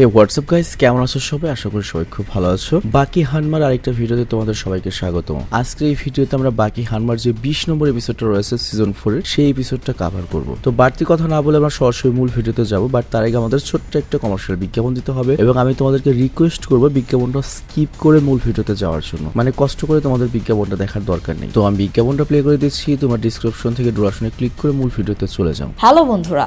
হে WhatsApp guys কেমন আছো সবাই? আশা করি সবাই খুব ভালো আছো। বাকি হানমার আরেকটা ভিডিওতে তোমাদের সবাইকে স্বাগতম। আজকে এই ভিডিওতে আমরা বাকি হানমার যে বিশ নম্বর এপিসোডটা রয়েছে সিজন ফোর এর, সেই এপিসোডটা কাভার করব। তো বাড়তি কথা না বলে আমরা সরাসরি মূল ভিডিওতে যাব বাট তার আগে আমাদের ছোট্ট একটা কমার্শিয়াল বিজ্ঞাপন দিতে হবে এবং আমি তোমাদেরকে রিকোয়েস্ট করব বিজ্ঞাপনটা স্কিপ করে মূল ভিডিওতে যাওয়ার জন্য। মানে কষ্ট করে তোমাদের বিজ্ঞাপনটা দেখার দরকার নেই। তো আমি বিজ্ঞাপনটা প্লে করে দিচ্ছি, তোমার ডিসক্রিপশন থেকে ডোরাশনে ক্লিক করে মূল ভিডিওতে চলে যাও। হ্যালো বন্ধুরা।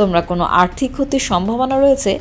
তোমরা কোনো আর্থিক ক্ষতির সম্ভাবনা রয়েছে,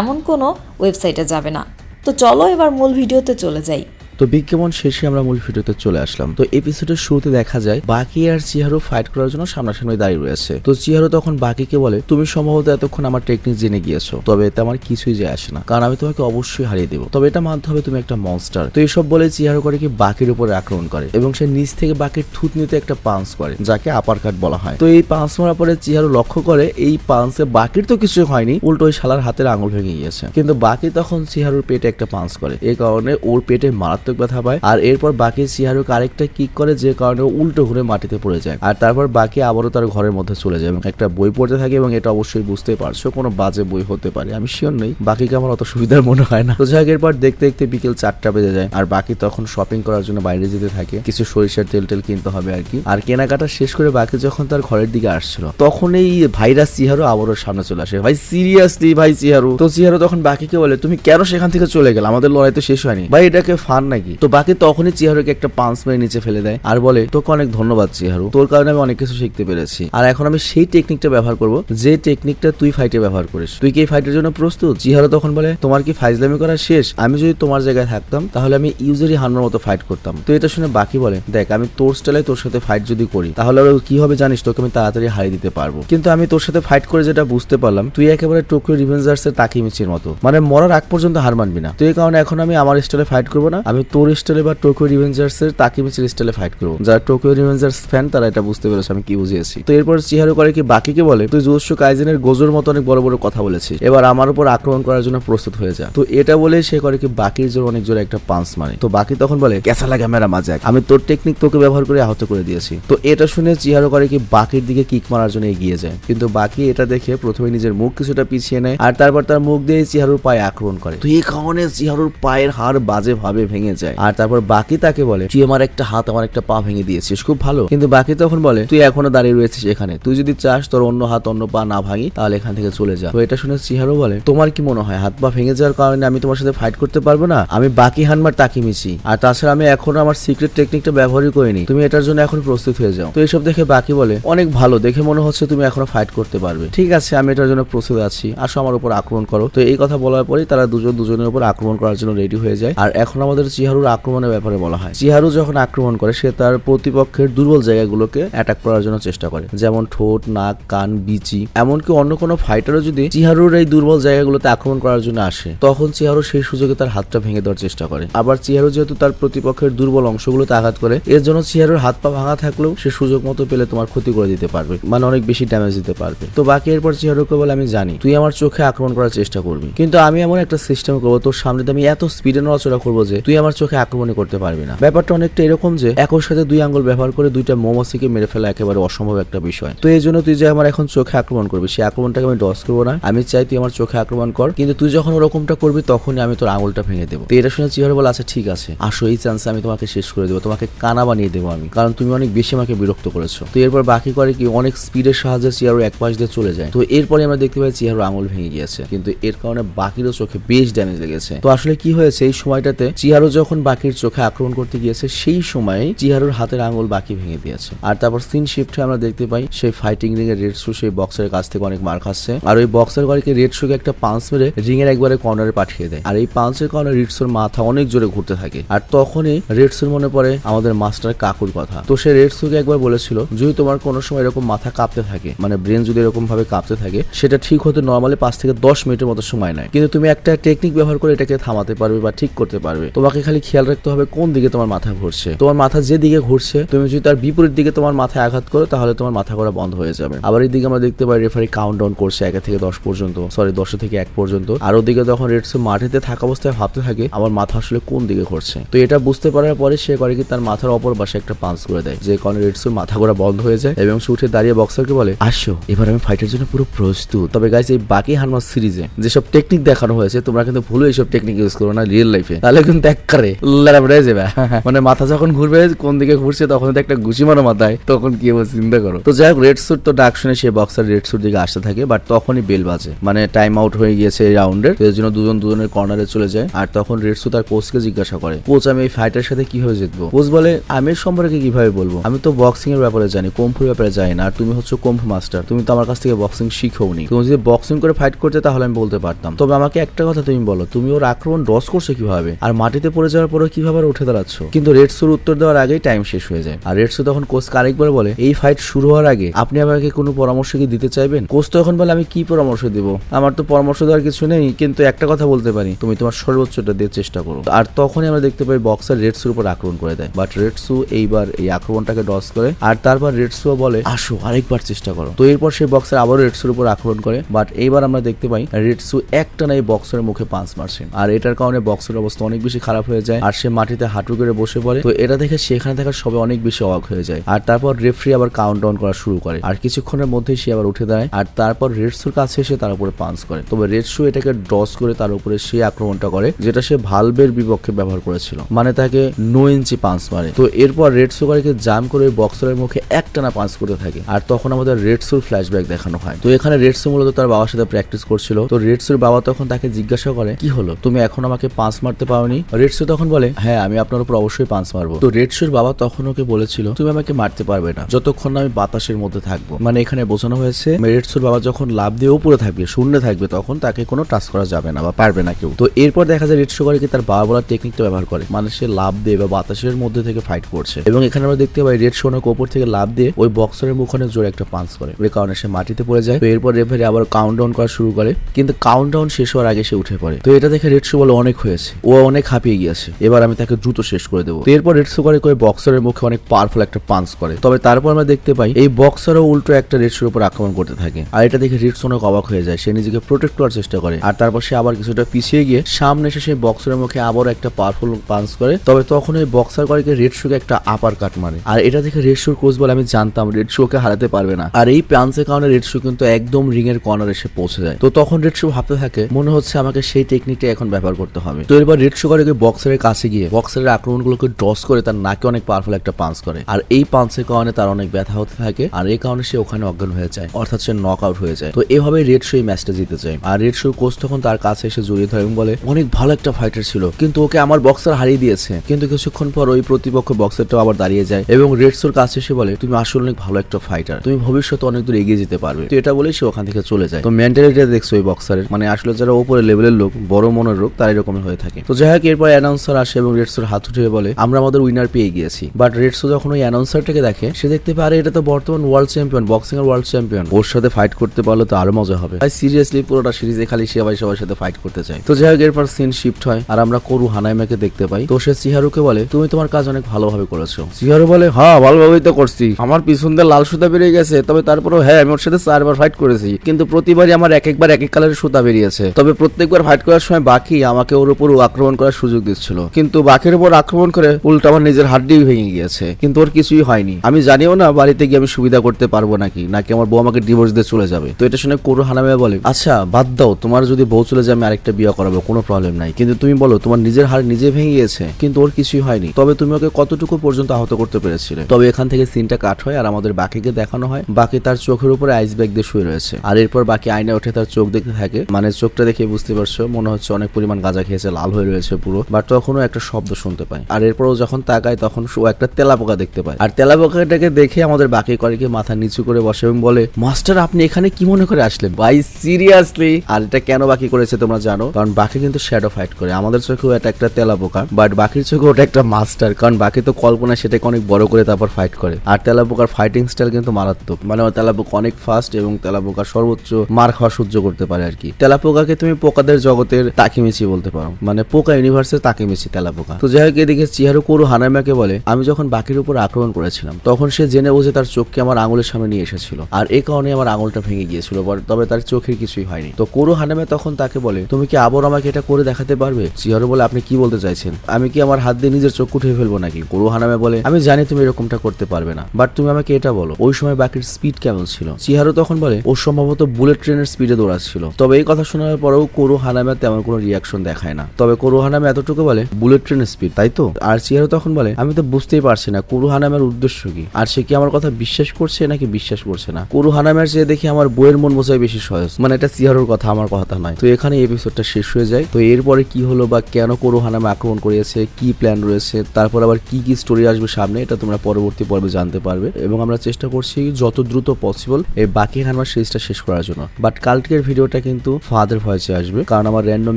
এমন কোনো ওয়েবসাইটে যাবে না। তো চলো এবার মূল ভিডিওতে চলে যাই। তো বিজ্ঞাপন শেষে আমরা মূল ভিডিওতে চলে আসলাম। তো এপিসোডের শুরুতে দেখা যায়, বাকি আর চিহারু ফাইট করার জন্য সামনাসামনি দাঁড়িয়ে রয়েছে। তো চিহারু তখন বাকিকে বলে, তুমি সম্ভবত এতক্ষণ আমার টেকনিক জেনে গিয়েছো, তবে এতে আমার কিছুই যায় আসে না, কারণ আমি তোমাকে অবশ্যই হারিয়ে দেবো। তবে এটা মানতে হবে তুমি একটা মনস্টার তো এইসব বলে চিহারু করে কি বাকির উপরে আক্রমণ করে, এবং সে নিচ থেকে বাকির থুতনিতে একটা পাঞ্চ করে, যাকে আপার কাট বলা হয়। তো এই পাঞ্চ মারার পরে চিহারু লক্ষ্য করে, এই পাঞ্চে বাকির তো কিছু হয়নি, উল্টো ওই শালার হাতের আঙুল ভেঙে গিয়েছে। কিন্তু বাকি তখন চিহারুর পেটে একটা পাঞ্চ করে। এই কারণে ওর পেটে মারাত্মক ব্যথা পায়। আর এরপর বাকি চিহারুকে আরেকটা কিক করে, যে কারণে উল্টো ঘুরে মাটিতে পড়ে যায়। আর তারপর বাকি আবারও তার ঘরের মধ্যে চলে যায় এবং একটা বই পড়তে থাকে এবং এটা অবশ্যই বুঝতে পারছ, কোনো বাজে বই হতে পারে। আমি শিওর নেই। বাকিকে আমার অত সুবিধার মনে হয় না। তো যাই এরপর দেখতে দেখতে বিকেল চারটা বেজে যায়। আর বাকি তখন শপিং করার জন্য বাইরে যেতে থাকে। কিছু সরিষার তেল টেল কিনতে হবে আর কি। আর কেনাকাটা শেষ করে বাকি যখন তার ঘরের দিকে আসছিল, তখন এই ভাইরাস চিহারু আবারও সামনে চলে আসে। ভাই সিরিয়াসলি ভাই চিহারু তো চিহারু তখন বাকিকে বলে, তুমি কেন সেখান থেকে চলে গেলে? আমাদের লড়াই তো শেষ হয়নি। ভাই, এটাকে ফান নাকি? তো বাকি তখনই চিহারুকে একটা পাঁচ মেরে নিচে ফেলে দেয় আর বলে, তোকে অনেক ধন্যবাদ চিহারু। তোর কারণে আমি অনেক কিছু শিখতে পেরেছি। আর এখন আমি সেই টেকনিকটা ব্যবহার করব, যে টেকনিকটা তুই ফাইটে ব্যবহার করিস। তুই কি এই ফাইটের জন্য প্রস্তুত? চিহারু তখন বলে, তোমার কি ফাইজলামি করা শেষ? আমি যদি তোমার জায়গায় থাকতাম, তাহলে আমি ইউজারই হান্নার মতো ফাইট করতাম। তো এটা শুনে বাকি বলে, দেখ, আমি তোর স্টাইলে তোর সাথে ফাইট যদি করি, তাহলে কি হবে জানিস? তোকে আমি তাড়াতাড়ি হারিয়ে দিতে পারব। কিন্তু আমি তোর সাথে ফাইট করে যেটা বুঝতে পারলাম, তুই একেবারে টোকিও রিভেঞ্জার্স এর তাকিমিচির মতো। মানে মরার আগ পর্যন্ত হার মানবি না। তো এই কারণে এখন আমি আমার স্টাইলে ফাইট করব না, আমি তোর স্টাইলে বা টোকিও রিভেঞ্জার্স এর তাকিমিচির স্টাইলে ফাইট করব। যারা টোকিও রিভেঞ্জার্স ফ্যান তারা এটা বুঝতে পেরেছে, আমি কি বুঝিয়েছি। তো এরপর চিহারু করে কি বাকিকে বলে? তুই জোস্য কাইজেনের গোজোর মতো অনেক বড় বড় কথা বলেছিস। এবার আমার উপর আক্রমণ করার জন্য প্রস্তুত হয়ে যা। তো এটা বলে সে করে কি বাকির জোর অনেক জোরে একটা পাঞ্চ মারে। তো বাকি তখন বলে কেসা লাগে মেরা মাজাক? আমি তোর টেকনিক তোকে ব্যবহার করে আহত করে দিয়েছি। তো এটা শুনে চিহারু করে কি বাকির দিকে কিক মারার জন্য এগিয়ে যায়। কিন্তু বাকি এটা দেখে প্রথমে নিজের মুখ কিছুটা পিছিয়ে নেয়, আর তারপর তার মুখ দিয়ে চিহারুর পায়ে আক্রমণ করে। তো এই কারণে চিহারুর পায়ের হাড় বাজে ভাবে ভেঙে যায়। আর তারপর বাকি তাকে বলে, তুই আমার একটা হাত, আমার একটা পা ভেঙে দিয়েছিস, খুব ভালো। কিন্তু বাকি তখন বলে, তুই এখনও দাঁড়িয়ে রয়েছিস এখানে। তুই যদি চাস তোর অন্য হাত, অন্য পা না ভাঙি, তাহলে এখান থেকে চলে যা। তো এটা শুনে চিহারু বলে, তোমার কি মনে হয়, হাত পা ভেঙে যাওয়ার কারণে আমি তোমার সাথে ফাইট করতে পারব না? আমি বাকি হানমার তাকি মিছি। আর তাছাড়া আমি এখনও আমার সিক্রেট টেকনিকটা ব্যবহারই করিনি। তুমি এটার জন্য এখন প্রস্তুত হয়ে যাও। তো এসব দেখে বাকি বলে, অনেক ভালো, দেখে মনে হচ্ছে তুমি এখনও ফাইট করতে পারবে। ঠিক আছে, আমি এটার জন্য প্রস্তুত আছি। আসো আমার উপর আক্রমণ করো। তো এই কথা বলার পরেই তারা দুজন দুজনের উপর আক্রমণ করার জন্য রেডি হয়ে যায়। আর এখন আমাদের চিহারুর আক্রমণের ব্যাপারে বলা হয়। চিহারু যখন আক্রমণ করে, সে তার প্রতিপক্ষের দুর্বল জায়গাগুলোকে অ্যাটাক করার জন্য চেষ্টা করে, যেমন ঠোঁট, নাক, কান, বিচি। এমনকি অন্য কোনো ফাইটারও যদি চিহারুর এই দুর্বল জায়গাগুলোতে আক্রমণ করার জন্য আসে, তখন চিহারু সেই সুযোগে তার হাতটা ভেঙে দেওয়ার চেষ্টা করে। আবার চিহারু যেহেতু তার প্রতিপক্ষের দুর্বল অংশগুলোতে আঘাত করে, এর জন্য চিহারুর হাত পা ভাঙা থাকলেও সে সুযোগ মতো পেলে তোমার ক্ষতি করে দিতে পারবে মানে অনেক বেশি ড্যামেজ দিতে পারবে। তো বাকি এরপর চিহারুকে বলে আমি জানি, তুই আমার চোখে আক্রমণ করার চেষ্টা করবি। কিন্তু আমি এমন একটা সিস্টেম করব, তোর সামনে আমি এত স্পিডে নড়াচড়া করব যে, তুই আমার চোখে আক্রমণই করতে পারবি না। ব্যাপারটা অনেকটা এরকম যে, একই সাথে দুই আঙ্গুল ব্যবহার করে দুইটা মৌমাছিকে মেরে ফেলা একেবারে অসম্ভব একটা বিষয়। তো এই জন্য তুই যে আমার এখন চোখে আক্রমণ করবি, সেই আক্রমণটাকে আমি ডস করব না। আমি চাই তুই আমার চোখে আক্রমণ কর, কিন্তু তুই যখন ওরকমটা করবি, তখনই আমি তোর আঙুলটা ভেঙে দেবো। তো এটা শুনে চিহারু বলে আচ্ছা ঠিক আছে, আসো, এই চান্সে আমি তোমাকে শেষ করে দেবো। তোমাকে কানা বানিয়ে দেবো আমি, কারণ তুমি অনেক বেশি আমাকে বিরক্ত করেছ। তো এরপর বাকি করে কি, অনেক স্পিডের সাহায্যে চিয়ারু এক পাশ দিয়ে চলে যায়। তো এরপরে আমরা দেখতে পাই চিয়ারু আঙুল ভেঙে গিয়েছে। কিন্তু এর কারণে বাকিরও চোখে বেশ ড্যামেজ লেগেছে। তো আসলে কি হয়েছে, এই সময়টাতে চিহারু যখন বাকির চোখে আক্রমণ করতে গিয়েছে, সেই সময় চিহারুর হাতের আঙুল বাকি ভেঙে দিয়েছে। আর তারপর সিন শিফটে আমরা দেখতে পাই সেই ফাইটিং রিং এর রেড শু সেই বক্সের কাছ থেকে অনেক মার খাচ্ছে। আর ওই বক্সের গাড়িকে রেড শুকে একটা পাঞ্চ মেরে রিং এর একবারে কর্নারে পাঠিয়ে দেয়। আর এই পাঞ্চের কারণে রিডসোর মাথা অনেক জোরে ঘুরতে থাকে। আর তখনই রেডসোর মনে পড়ে আমাদের মাস্টার কাকুর কথা। তো সে রেড রেডসোকে একবার বলেছিল, যদি তোমার কোনো সময় এরকম মাথা কাঁপতে থাকে মানে ব্রেন যদি এরকম ভাবে কাঁপতে থাকে, সেটা ঠিক হতে নর্মালি পাঁচ থেকে দশ মিনিটের মতো সময় নেয়। কিন্তু তুমি একটা টেকনিক ব্যবহার করে এটাকে থামাতে পারবে বা ঠিক করতে পারবে। তোমাকে খালি খেয়াল রাখতে হবে কোন দিকে তোমার মাথা ঘুরছে। তোমার মাথা যে দিকে ঘুরছে, তুমি যদি তার বিপরীত দিকে তোমার মাথায় আঘাত করো, তাহলে তোমার মাথা করা বন্ধ হয়ে যাবে। আবার এদিকে আমরা দেখতে পাই রেফারি কাউন্ট ডাউন করছে এক থেকে দশ পর্যন্ত সরি দশ থেকে এক পর্যন্ত। আর ওদিকে যখন রেডসো মাটিতে থাকা অবস্থায় ভাবতে থাকে, আমার মাথা আসলে কোন দিকে ঘুরছে। তো এটা বুঝতে পারার পরে সে করে কি তার মাথার অপর পাশে একটা পাঞ্চ করে দেয়, যে কারণে রেডসোর মাথা ঘোরা বন্ধ হয়ে যায় এবং সে উঠে দাঁড়িয়ে বক্সারকে বলে, আসো, এবার আমি ফাইটের জন্য পুরো প্রস্তুত। তবে গাইজ এই বাকি হারমাস সিরিজে যেসব টেকনিক দেখানো হয়েছে, তোমরা কিন্তু ভুলে এইসব টেকনিক ইউজ করো না রিয়েল লাইফে তাহলে কিন্তু এক যাবে। মানে মাথা যখন ঘুরবে কোন দিকে ঘুরছে তখন তো একটা ঘুষি মারো মাথায় তখন কি হবে চিন্তা করো। তো যাই হোক রেড স্যুট তো ডাক শুনে সে বক্সার রেড স্যুট দিকে আসতে থাকে বাট তখনই বেল বাজে। মানে টাইম আউট হয়ে গিয়েছে এই রাউন্ডের এর জন্য দুজন দুজনের কর্নারে চলে যায় আর তখন রেড স্যুট তার কোচকে জিজ্ঞাসা করে কোচ আমি এই ফাইটার সাথে কীভাবে জিতবো? কোচ বলে আমি সম্পর্কে কীভাবে বলব? আমি তো বক্সিং এর ব্যাপারে জানি কম্ফুর ব্যাপারে জানি না আর তুমি হচ্ছে কম্ফু মাস্টার তুমি তো আমার কাছ থেকে বক্সিং শিখোনি তুমি যদি বক্সিং করে ফাইট করতে তাহলে আমি বলতে পারতাম। তবে আমাকে একটা কথা তুমি বলো তুমি ওর আক্রমণ ডস করছ কীভাবে? আর মাটিতে পড়ে যাওয়ার পরে কীভাবে আর উঠে দাঁড়াচ্ছ? কিন্তু রেড সুর উত্তর দেওয়ার আগেই টাইম শেষ হয়ে যায়। আর রেড সু তখন কোচকে আরেকবার বলে, এই ফাইট শুরু হওয়ার আগে আপনি আমাকে কোনো পরামর্শ কি দিতে চাইবেন? কোচ এখন বলে, আমি কি পরামর্শ দিব? আমার তো পরামর্শ দেওয়ার কিছু নেই, কিন্তু একটা কথা বলতে পারি। তুমি তোমার সর্বোচ্চটা দিয়ে চেষ্টা করো। আর তখনই আমরা দেখতে পাই বক্সার রেড সুর উপর আক্রমণ করে দেয়। বাট রেড সু এইবার এই আক্রমণটাকে ডস করে। আর তারপর রেড সু বলে, আসো, আরেকবার চেষ্টা করো। তো এরপর সেই বক্সার আবারও রেড সুর উপর আক্রমণ করে। বাট এইবার আমরা দেখতে পাই রেড সু একটা না এই বক্সারের মুখে পাঁচ মারছে। আর এটার কারণে বক্সের অবস্থা অনেক বেশি খারাপ হয়ে যায় আর সে মাটিতে হাঁটু করে বসে পড়ে। তো এটা দেখে সেখানে থাকা সবাই অনেক বেশি অবাক হয়ে যায়। আর তারপর রেফারি আবার কাউন্ট ডাউন করা শুরু করে। আর কিছুক্ষণের মধ্যেই সে আবার উঠে দাঁড়ায় আর তারপর রেড সুর কাছে এসে তার উপরে পাঞ্চ করে। তবে রেড শু এটাকে ডস করে তার উপরে সে আক্রমণটা করে, যেটা সে ভালভের বিপক্ষে ব্যবহার করেছিল। মানে তাকে নো ইঞ্চি পাঞ্চ মারে। তো এরপর রেড সুগারকে জাম করে বক্সারের মুখে একটানা পাঞ্চ করতে থাকে। আর তখন আমাদের রেড সুর ফ্ল্যাশব্যাক দেখানো হয়। তো এখানে রেড সু মূলত তার বাবার সাথে প্র্যাকটিস করছিল। তো রেড সুর বাবা তখন তাকে জিজ্ঞাসা করে, কি হলো? তুমি এখন আমাকে পাঁচ মারতে পারোনি? রেড সু তখন বলে হ্যাঁ আমি আপনার উপর অবশ্যই পাঁচ মারবো। তো রেড সুর বাবা তখন ওকে বলেছিল, তুমি আমাকে মারতে পারবে না। যতক্ষণ না আমি বাতাসের মধ্যে থাকব। মানে এখানে বোঝানো হয়েছে রেড সুর বাবা যখন লাভ দিয়ে উপরে থাকবে, শূন্য থাকবে, তখন তাকে কোনো টাচ করা যাবে না বা পারবে না কেউ। তো এরপর দেখা যায় রেড সুগার কি তার বাবা বলার টেকনিকটা ব্যবহার করে। মানে সে লাভ দিয়ে বা বাতাসের মধ্যে থেকে ফাইট করছে। এবং এখানে আমরা দেখতে পাই রেড সোনাকে ওপর থেকে লাভ দিয়ে ওই বক্সারের মুখ অনেক জোরে একটা পাঞ্চ করে। ওই কারণে সে মাটিতে পড়ে যায়। তো এরপর রেফারি আবার কাউন্ট ডাউন করা শুরু করে। কিন্তু কাউন্ট ডাউন শেষ হওয়ার আগে সে উঠে পড়ে। তো এটা দেখে রেড শো বলে অনেক হয়েছে। ও অনেক হাঁপিয়ে গিয়েছে। এবার আমি তাকে দ্রুত শেষ করে দেবো। এরপর রেড সুগারে ওই বক্সারের মুখে অনেক পাওয়ারফুল একটা পাঞ্চ করে। তবে তারপর আমরা দেখতে পাই, এই বক্সারও উল্টো একটা রেড শুর উপর আক্রমণ করতে থাকে। আর এটা দেখে রেড অনেক অবাক হয়ে যায়। সে নিজেকে প্রোটেক্ট করার চেষ্টা করে। আর তারপর সে আবার কিছুটা পিছিয়ে গিয়ে সামনে এসে সেই বক্সারের মুখে আবার একটা পাওয়ারফুল পাঞ্চ করে। তবে তখন ওই বক্সার করে রেড শুকে একটা আপার কাট মারে। আর এটা দেখে রেড শুর কোচ বলে, আমি জানতাম রেড শুকে হারাতে পারবে না। আর এই পাঞ্চের কারণে রেড শু কিন্তু একদম রিং এর কর্নার এসে পৌঁছে যায়। তো তখন রেড শু ভাবতে থাকে, মনে হচ্ছে আমাকে সেই টেকনিকটা এখন ব্যবহার করতে হবে। তো এবার রেড শু করে বক্সারের কাছে গিয়ে বক্সারের আক্রমণগুলোকে ডস করে তার নাকে অনেক পাওয়ারফুল একটা পাঞ্চ করে। আর এই পাঞ্চের কারণে তার অনেক ব্যথা হতে থাকে আর এই কারণে সে ওখানে অজ্ঞান হয়ে যায়, অর্থাৎ সে নক আউট হয়ে যায়। তো এভাবে রেড শো এই ম্যাচটা জিতে যায়। আর রেড শো কোচ তখন তার কাছে এসে জড়িয়ে ধরে এবং বলে, অনেক ভালো একটা ফাইটার ছিল, কিন্তু ওকে আমার বক্সার হারিয়ে দিয়েছে। কিন্তু কিছুক্ষণ পর ওই প্রতিপক্ষ বক্সারটাও আবার দাঁড়িয়ে যায় এবং রেড শোর কাছে এসে বলে, তুমি আসলে অনেক ভালো একটা ফাইটার তুমি ভবিষ্যতে অনেক দূর এগিয়ে যেতে পারবে। তো এটা বলে সে ওখান থেকে চলে যায়। তো মেন্টালিটিটা দেখছ ওই বক্সারের মানে আসলে যারা উপরে লেভেলের লোক, বড় মনের লোক, তারা এরকমই হয়ে থাকে। তো যাই হোক, এরপর অ্যানাউন্সার আসে এবং রেড শোর হাত উঠে বলে, আমরা আমাদের উইনার পেয়ে গিয়েছি। বাট রেড শো যখন ওই অ্যানাউন্সারটাকে দেখে, সে দেখতে পারে এটা তো বর্তমান ওয়ার্ল্ড চ্যাম্পিয়ন বক্সিং এর ওয়ার্ল্ড চ্যাম্পিয়ন ওর সাথে ফাইট করতে পারলে তো আরও মজা হবে। তাই সিরিয়াসলি পুরোটা সিরিজে খালি সবাই সবার সাথে ফাইট করতে চায়। তো যাই হোক, এরপর সিন শিফট হয় আর আমরা করু হানাইমাকে দেখতে পাই। তো সে চিহারুকে বলে, তুমি তোমার কাজ অনেক ভালোভাবে করেছ। চিহারু বলে হ্যাঁ ভালোভাবেই তো করছি। আমার পিছন দিয়ে লাল সুতা বেরিয়ে গেছে, তবে তারপরেও হ্যাঁ আমি ওর সাথে চারবার ফাইট করেছি। কিন্তু প্রতিবারই আমার এক একবার এক এক কালারের সুতা বেরিয়েছে। তবে প্রত্যেকবার ফাইট করার সময় বাকি আমাকে ওর উপর আক্রমণ করার সুযোগ দিচ্ছে। দিচ্ছিল কিন্তু বাকির উপর আক্রমণ করে উল্টো আমার নিজের হাড্ডি ভেঙে গিয়েছে। কিন্তু ওর কিছুই হয়নি। আমি জানিও না বাড়িতে গিয়ে আমি সুবিধা করতে পারব নাকি নাকি আমার বউ আমাকে ডিভোর্স দিয়ে চলে যাবে। তো এটা শুনে কোরো হানামে বলে আচ্ছা বাদ দাও, তোমার যদি বউ চলে যায়, আমি আরেকটা বিয়ে করাবো, কোনো প্রবলেম নাই। কিন্তু তুমি বলো, তোমার নিজের হাড় নিজে ভেঙে গিয়েছে, কিন্তু ওর কিছুই হয়নি। তবে তুমি ওকে কতটুকু পর্যন্ত আহত করতে পেরেছিলে? তবে এখান থেকে সিনটা কাট হয় আর আমাদের বাকিকে দেখানো হয়। বাকি তার চোখের উপরে আইস ব্যাগ দিয়ে শুয়ে রয়েছে। আর এরপর বাকি আয়না উঠে তার চোখ দেখতে থাকে। মানে চোখটা দেখে বুঝতে পারছ, মনে হচ্ছে অনেক পরিমাণ গাঁজা খেয়েছে, লাল হয়ে রয়েছে পুরো। বাট তখনও একটা শব্দ শুনতে পায় আর এরপরও যখন তাকায় তখন ও একটা তেলাপোকা দেখতে পায় আর তেলাপোকাটাকে দেখে আমাদের বাকি কয়েকে মাথা নিচু করে বসে এবং বলে, মাস্টার, আপনি এখানে কি মনে করে আসলেন? ভাই, সিরিয়াসলি? আর এটা কেন বাকি করেছে তোমরা জানো? কারণ বাকি কিন্তু শ্যাডো ফাইট করে। আমাদের চোখেও এটা একটা তেলাপোকা বাট বাকির চোখে ওটা একটা মাস্টার কারণ বাকি তো কল্পনা সেটাকে অনেক বড় করে তারপর ফাইট করে। আর তেলাপোকার ফাইটিং স্টাইল কিন্তু মারাত্মক। মানে ও তেলাপোকা অনেক ফাস্ট এবং তেলাপোকা সর্বোচ্চ মার খাওয়া সহ্য করতে পারে আর কি। তেলাপোকাকে তুমি পোকাদের জগতের তাকিমিচি বলতে পারো। মানে পোকা ইউনিভার্সের তাকিমিচি তেলাপোকা তো যাই হোক, এদিকে চিহারু কোরু হানামাকে বলে, আমি যখন বাকির উপর আক্রমণ করেছিলাম, তখন সে জেনে বুঝে তার চোখকে আমার আঙুলের সামনে নিয়ে এসেছিল। আর এই কারণে আমার আঙুলটা ভেঙে গিয়েছিল তবে তার চোখের কিছুই হয়নি। তো কোরু হানামে তখন তাকে বলে, তুমি কি আবার আমাকে এটা করে দেখাতে পারবে? চিহারু বলে, আপনি কি বলতে চাইছেন? আমি কি আমার হাত দিয়ে নিজের চোখ উঠিয়ে ফেলব নাকি? কোরু হানামে বলে, আমি জানি তুমি এরকমটা করতে পারবে না বাট তুমি আমাকে এটা বলো, ওই সময় বাকির স্পিড কেমন ছিল? চিহারু তখন বলে, ও সম্ভবত বুলেট ট্রেনের স্পিডে দৌড়াচ্ছিল। তবে এই কথা শোনার পরেও কোরু হানামে তেমন কোনো রিয়াকশন দেখায় না। তবে কোরু হানামে এতটুকু বলে বুলেট ট্রেনের স্পিড তাই তো? আর চিহারু তখন বলে, আমি তো বুঝতেই পারছি না, কুরু হানামের উদ্দেশ্য কি? আর সে কি আমার কথা বিশ্বাস করছে নাকি বিশ্বাস করছে না? কুরু হানামের চেয়ে দেখি আমার বইয়ের মন বোঝাই বেশি সহজ। মানে এটা চিহারুর কথা, আমার কথা নয়। তো এখানে এপিসোডটা শেষ হয়ে যায়। তো এরপরে কি হলো বা কেন কুরু হানামে আক্রমণ করিয়েছে কি প্ল্যান রয়েছে, তারপর আবার কি কি স্টোরি আসবে সামনে, এটা তোমরা পরবর্তী পর্বে জানতে পারবে। এবং আমরা চেষ্টা করছি যত দ্রুত পসিবল এই বাকি হানমার সিরিজটা শেষ করার জন্য। বাট কালকের ভিডিওটা কিন্তু ফাদার ভয়েসে আসবে। কারণ আমার র্যান্ডম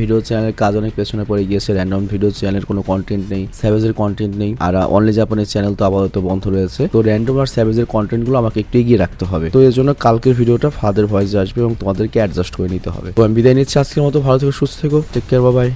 ভিডিও চ্যানেল কাজ অনেক পেছনে পড়ে গিয়েছে র্যান্ডম ভিডিও চ্যানেলের কোনো কন্টেন্ট নেই স্যাভেজের কন্টেন্ট নেই। আর অনলি জাপানের চ্যানেল তো আপাতত বন্ধ রয়েছে। তো র্যান্ডম আর স্যাভেজের কন্টেন্টগুলো আমাকে একটু এগিয়ে রাখতে হবে। তো এর জন্য কালকের ভিডিওটা ফাদার ভয়েসে আসবে এবং তোমাদেরকে অ্যাডজাস্ট করে নিতে হবে। তো আমি বিদায় নিচ্ছি আজকের মতো। ভালো থেকে, সুস্থ থেকো। টেক কেয়ার বাবাই